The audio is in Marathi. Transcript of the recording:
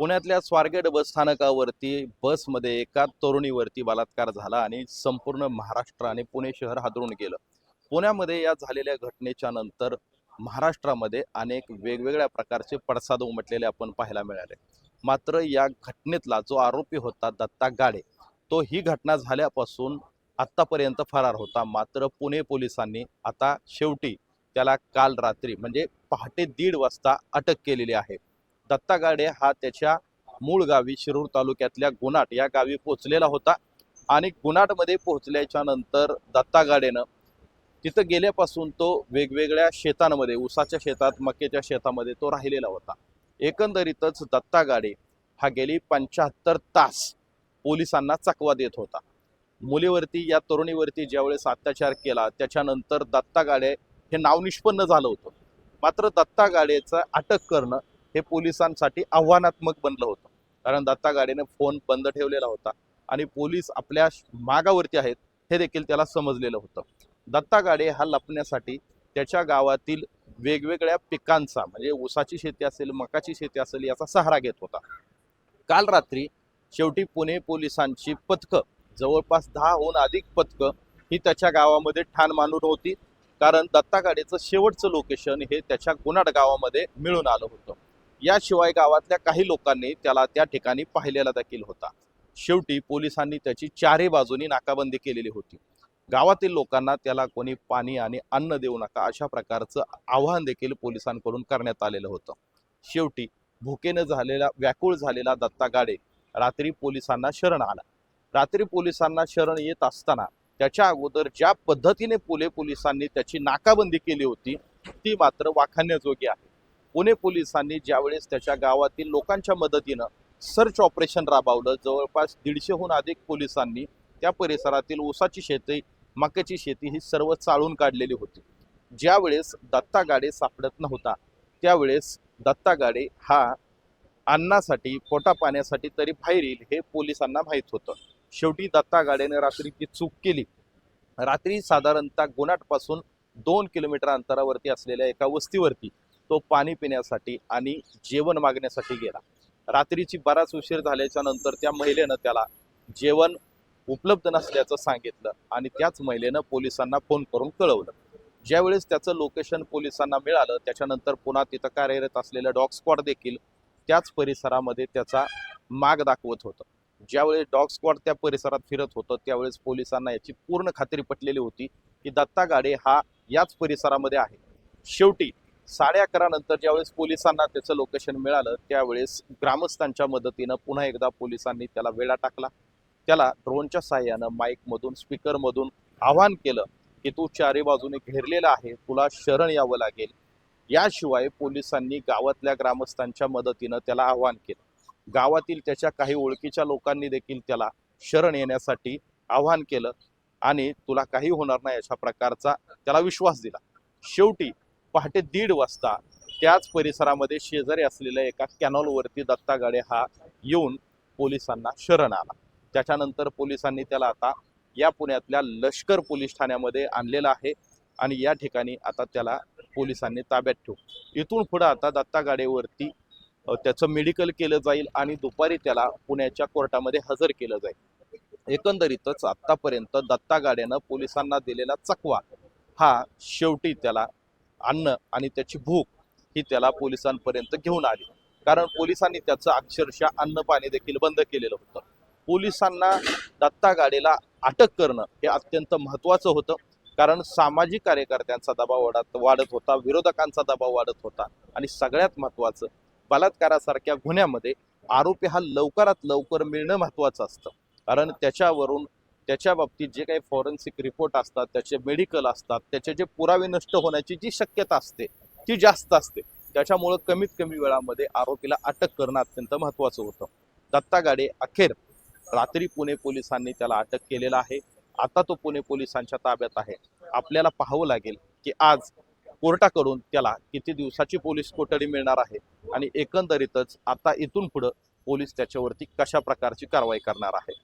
पुण्यातल्या स्वारगेट बस स्थानकावरती बसमध्ये एका तरुणीवरती बलात्कार झाला आणि संपूर्ण महाराष्ट्र आणि पुणे शहर हादरून गेलं. पुण्यामध्ये या झालेल्या घटनेच्या नंतर महाराष्ट्रामध्ये अनेक वेगवेगळ्या प्रकारचे पडसाद उमटलेले आपण पाहायला मिळाले. मात्र या घटनेतला जो आरोपी होता दत्ता गाडे तो ही घटना झाल्यापासून आत्तापर्यंत फरार होता. मात्र पुणे पोलिसांनी आता शेवटी त्याला काल रात्री म्हणजे पहाटे दीड वाजता अटक केलेली आहे. दत्ता गाडे हा त्याच्या मूळ गावी शिरूर तालुक्यातल्या गुनाट या गावी पोहोचलेला होता. आणि गुनाटमध्ये पोहोचल्याच्या नंतर दत्ता गाडेनं तिथं गेल्यापासून तो वेगवेगळ्या शेतांमध्ये ऊसाच्या शेतात मक्याच्या शेतामध्ये तो राहिलेला होता. एकंदरीतच दत्ता गाडे हा गेली पंच्याहत्तर तास पोलिसांना चकवा देत होता. मुलीवरती या तरुणीवरती ज्यावेळेस अत्याचार केला त्याच्यानंतर दत्ता गाडे हे नाव निष्पन्न झालं होतं. मात्र दत्ता गाडेचं अटक करणं हे पोलिसांसाठी आव्हानात्मक बनलं होतं. कारण दत्ता गाडीने फोन बंद ठेवलेला होता आणि पोलीस आपल्या मागावरती आहेत हे देखील त्याला समजलेलं होतं. दत्ता गाडे हा लपण्यासाठी त्याच्या गावातील वेगवेगळ्या पिकांचा म्हणजे ऊसाची शेती असेल मकाची शेती असेल याचा सहारा घेत होता. काल रात्री शेवटी पुणे पोलिसांची पथकं जवळपास दहाहून अधिक पथकं ही त्याच्या गावामध्ये ठाण मानून होती. कारण दत्ता गाडेचं शेवटचं लोकेशन हे त्याच्या गुनाड गावामध्ये मिळून आलं होतं. याशिवाय गावातल्या काही लोकांनी त्याला त्या ठिकाणी पाहिलेला देखील होता. शेवटी पोलिसांनी त्याची चारही बाजूनी नाकाबंदी केलेली होती. गावातील लोकांना त्याला कोणी पाणी आणि अन्न देऊ नका अशा प्रकारचं आवाहन देखील पोलिसांकडून करण्यात आलेलं होतं. शेवटी भुकेनं झालेला व्याकुळ झालेला दत्ता गाडे रात्री पोलिसांना शरण आला. रात्री पोलिसांना शरण येत असताना त्याच्या अगोदर ज्या पद्धतीने पुले पोलिसांनी त्याची नाकाबंदी केली होती ती मात्र वाखाणण्याजोगी आहे. पुणे पोलिसांनी ज्यावेळेस त्याच्या गावातील लोकांच्या मदतीनं सर्च ऑपरेशन राबवलं जवळपास दीडशेहून अधिक पोलिसांनी त्या परिसरातील ऊसाची शेती मक्याची शेती ही सर्व चाळून काढलेली होती. ज्यावेळेस दत्ता गाडे सापडत नव्हता त्यावेळेस दत्ता गाडे हा अन्नासाठी पोटा पाण्यासाठी तरी बाहेर येईल हे पोलिसांना माहीत होतं. शेवटी दत्ता गाडेने रात्री ती चूक केली. रात्री साधारणतः गोनाटपासून दोन किलोमीटर अंतरावरती असलेल्या एका वस्तीवरती तो पाणी पिण्यासाठी आणि जेवण मागण्यासाठी गेला. रात्रीची बराच उशीर झाल्याच्यानंतर त्या महिलेनं त्याला जेवण उपलब्ध नसल्याचं सांगितलं आणि त्याच महिलेनं पोलिसांना फोन करून कळवलं. ज्यावेळेस त्याचं लोकेशन पोलिसांना मिळालं त्याच्यानंतर पुन्हा तिथं कार्यरत असलेलं डॉग स्क्वॉड देखील त्याच परिसरामध्ये त्याचा माग दाखवत होतं. ज्यावेळेस डॉग स्क्वॉड त्या परिसरात फिरत होतं त्यावेळेस पोलिसांना याची पूर्ण खात्री पटलेली होती की दत्ता गाडे हा याच परिसरामध्ये आहे. शेवटी साडे अकरा नंतर ज्यावेळेस पोलिसांना त्याचं लोकेशन मिळालं त्यावेळेस ग्रामस्थांच्या मदतीनं पुन्हा एकदा पोलिसांनी त्याला वेळा टाकला. त्याला ड्रोनच्या साह्यानं माईकमधून स्पीकरमधून आवाहन केलं की तू चारी बाजूने घेरलेला आहे तुला शरण यावं लागेल. याशिवाय पोलिसांनी गावातल्या ग्रामस्थांच्या मदतीनं त्याला आवाहन केलं. गावातील त्याच्या काही ओळखीच्या लोकांनी देखील त्याला शरण येण्यासाठी आवाहन केलं आणि तुला काही होणार नाही अशा प्रकारचा त्याला विश्वास दिला. शेवटी पहाटे दीड वाजता त्याच परिसरामध्ये शेजारी असलेल्या एका कॅनॉलवरती दत्ता गाडे हा येऊन पोलिसांना शरण आला. त्याच्यानंतर पोलिसांनी त्याला आता या पुण्यातल्या लष्कर पोलीस ठाण्यामध्ये आणलेलं आहे आणि या ठिकाणी आता त्याला पोलिसांनी ताब्यात ठेवू इथून पुढं आता दत्ता गाडेवरती त्याचं मेडिकल केलं जाईल आणि दुपारी त्याला पुण्याच्या कोर्टामध्ये हजर केलं जाईल. एकंदरीतच आत्तापर्यंत दत्ता गाड्यानं पोलिसांना दिलेला चकवा हा शेवटी त्याला अन्न आणि त्याची भूक ही त्याला पोलिसांपर्यंत घेऊन आली. कारण पोलिसांनी त्याचं अक्षरशः अन्न पाणी देखील बंद केलेलं होतं. पोलिसांना दत्ता गाडीला अटक करणं हे अत्यंत महत्त्वाचं होतं. कारण सामाजिक कार्यकर्त्यांचा दबाव वाढत वाढत होता विरोधकांचा दबाव वाढत होता. आणि सगळ्यात महत्त्वाचं बलात्कारासारख्या गुन्ह्यामध्ये आरोपी हा लवकरात लवकर मिळणं महत्त्वाचं असतं. कारण त्याच्यावरून त्याच्या बाबतीत जे काही फॉरेन्सिक रिपोर्ट असतात त्याचे मेडिकल असतात त्याचे जे पुरावे नष्ट होण्याची जी शक्यता असते ती जास्त असते. त्याच्यामुळं कमीत कमी वेळामध्ये आरोपीला अटक करणं अत्यंत महत्त्वाचं होतं. दत्ता गाडे अखेर रात्री पुणे पोलिसांनी त्याला अटक केलेला आहे. आता तो पुणे पोलिसांच्या ताब्यात आहे. आपल्याला पाहावं लागेल की आज कोर्टाकडून त्याला किती दिवसाची पोलीस कोठडी मिळणार आहे आणि एकंदरीतच आता इथून पुढं पोलीस त्याच्यावरती कशा प्रकारची कारवाई करणार आहे?